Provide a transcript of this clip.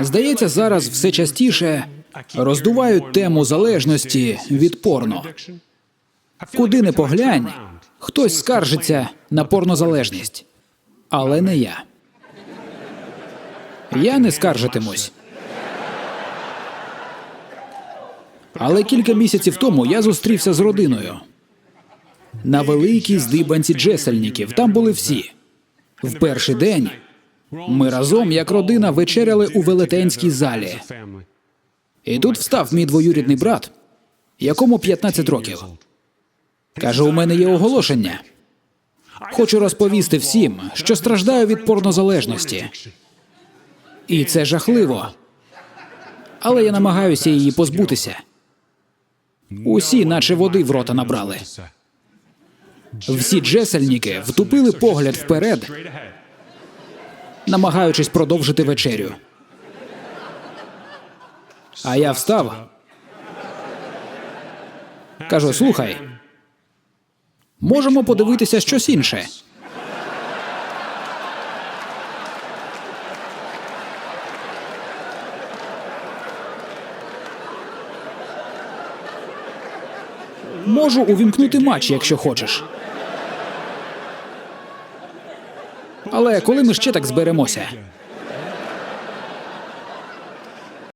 Здається, зараз все частіше роздувають тему залежності від порно. Куди не поглянь, хтось скаржиться на порнозалежність. Але не я. Я не скаржитимусь. Але кілька місяців тому я зустрівся з родиною. На великій здибанці джесельників там були всі. В перший день ми разом, як родина, вечеряли у велетенській залі. І тут встав мій двоюрідний брат, якому 15 років. Каже, у мене є оголошення. Хочу розповісти всім, що страждаю від порнозалежності. І це жахливо. Але я намагаюся її позбутися. Усі, наче води в рота набрали. Всі джесельники втупили погляд вперед, намагаючись продовжити вечерю. А я встав. Кажу: слухай, можемо подивитися щось інше. Можу увімкнути матч, якщо хочеш. Але коли ми ще так зберемося?